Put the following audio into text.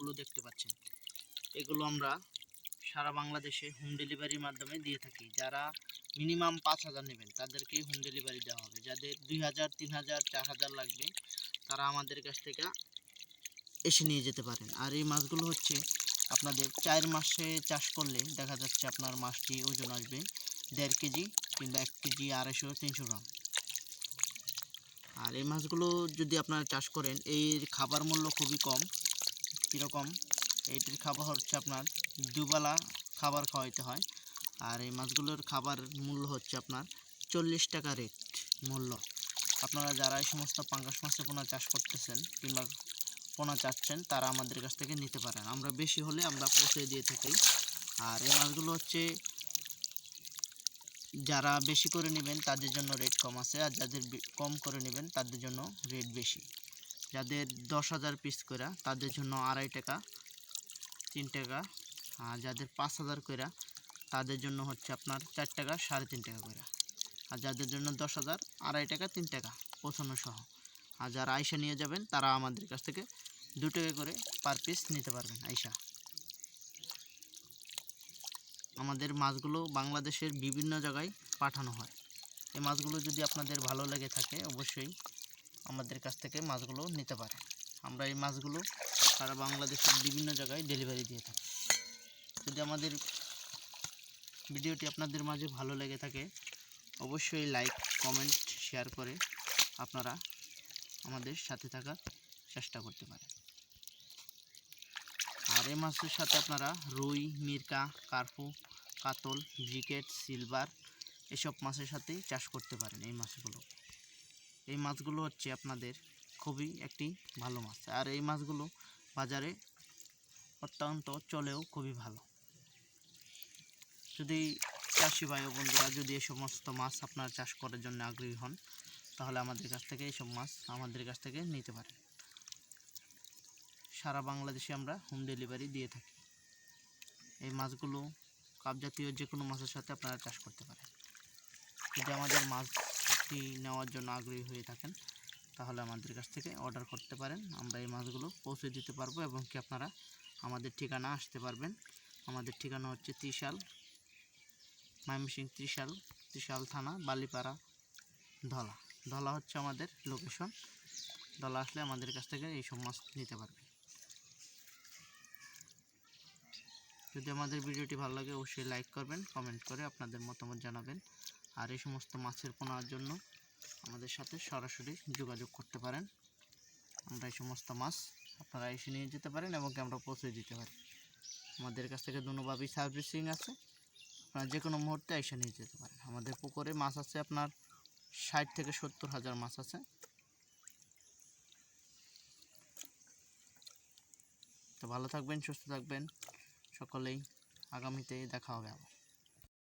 মাছগুলো দেখতে পাচ্ছেন। এগুলো আমরা সারা বাংলাদেশে হোম ডেলিভারির মাধ্যমে দিয়ে থাকি। যারা মিনিমাম পাঁচ হাজার নেবেন, তাদেরকেই হোম ডেলিভারি দেওয়া হবে। যাদের দুই হাজার, তিন হাজার, চার হাজার লাগবে, তারা আমাদের কাছ থেকে এসে নিয়ে যেতে পারেন। আর এই মাছগুলো হচ্ছে আপনাদের চার মাসে চাষ করলে দেখা যাচ্ছে আপনার মাছটি ওজন আসবে দেড় কেজি কিংবা এক কেজি আড়াইশো, তিনশো গ্রাম। আর এই মাছগুলো যদি আপনারা চাষ করেন, এর খাবার মূল্য খুবই কম। কীরকম? এইটির খাবার হচ্ছে আপনার দুবেলা খাবার খাওয়াইতে হয়। আর এই মাছগুলোর খাবার মূল্য হচ্ছে আপনার চল্লিশ টাকা রেট মূল্য। আপনারা যারা এই সমস্ত পাঙ্গাস মাছের পোনা চাষ করতেছেন কিংবা পোনা চাচ্ছেন, তারা আমাদের কাছ থেকে নিতে পারেন। আমরা বেশি হলে আমরা পৌঁছে দিয়ে থাকি। আর এই মাছগুলো হচ্ছে যারা বেশি করে নেবেন, তাদের জন্য রেট কম আছে। আর যাদের কম করে নেবেন, তাদের জন্য রেট বেশি। যাদের দশ হাজার পিস করে তাদের জন্য আড়াই টাকা, তিন টাকা, আর যাদের পাঁচ হাজার করে তাদের জন্য হচ্ছে আপনার চার টাকা, সাড়ে তিন টাকা করে আর যাদের জন্য দশ হাজার, আড়াই টাকা, তিন টাকা, পৌঁছানো সহ। আর যারা আইসা নিয়ে যাবেন, তারা আমাদের কাছ থেকে দু টাকা করে পার পিস নিতে পারবেন আইসা। আমাদের মাছগুলো বাংলাদেশের বিভিন্ন জায়গায় পাঠানো হয়। এই মাছগুলো যদি আপনাদের ভালো লেগে থাকে, অবশ্যই আমাদের কাছ থেকে মাছগুলো নিতে পারে। আমরা এই মাছগুলো সারা বাংলাদেশের বিভিন্ন জায়গায় ডেলিভারি দিয়ে থাকি। যদি আমাদের ভিডিওটি আপনাদের মাঝে ভালো লেগে থাকে, অবশ্যই লাইক কমেন্ট শেয়ার করে আপনারা আমাদের সাথে থাকার চেষ্টা করতে পারেন। আর এই মাছের সাথে আপনারা রুই, মিরকা, কার্পু, কাতল ব্রিকেট সিলভার, এসব মাছের সাথেই চাষ করতে পারেন এই মাছগুলো। এই মাছগুলো হচ্ছে আপনাদের খুবই একটি ভালো মাছ। আর এই মাছগুলো বাজারে অত্যন্ত চলেও খুবই ভালো। যদি চাষি ভাই ও বন্ধুরা যদি এই সমস্ত মাছ আপনার চাষ করার জন্য আগ্রহী হন, তাহলে আমাদের কাছ থেকে এইসব মাছ আমাদের কাছ থেকে নিতে পারেন। সারা বাংলাদেশে আমরা হোম ডেলিভারি দিয়ে থাকি। এই মাছগুলো কাপ জাতীয় যে কোনো মাছের সাথে আপনারা চাষ করতে পারেন। যদি আমাদের মাছটি নেওয়ার জন্য আগ্রহী হয়ে থাকেন, তাহলে আমাদের কাছ থেকে অর্ডার করতে পারেন। আমরা এই মাছগুলো পৌঁছে দিতে পারব এবং কি আপনারা আমাদের ঠিকানা আসতে পারবেন। আমাদের ঠিকানা হচ্ছে ত্রিশাল, ময়মনসিং ত্রিশাল ত্রিশাল থানা, বালিপাড়া, ধলা। ধলা হচ্ছে আমাদের লোকেশন ধলা আসলে আমাদের কাছ থেকে এই সব মাছ নিতে পারবেন। যদি আমাদের ভিডিওটি ভালো লাগে, অবশ্যই লাইক করবেন কমেন্ট করে আপনাদের মতামত জানাবেন। আর এই সমস্ত মাছের পোনার জন্য আমাদের সাথে সরাসরি যোগাযোগ করতে পারেন। আমরা এই সমস্ত মাছ আপনারা এসে নিয়ে যেতে পারেন এবং আমরা পৌঁছে দিতে পারি। আমাদের কাছ থেকে দুনোভাবেই সার্ভিসিং আছে। আপনারা যে কোনো মুহূর্তে এসে নিয়ে যেতে পারেন। আমাদের পুকুরে মাছ আছে আপনার ষাট থেকে সত্তর হাজার মাছ আছে। তো ভালো থাকবেন, সুস্থ থাকবেন। সকলেই আগামীতে দেখা হবে আবার।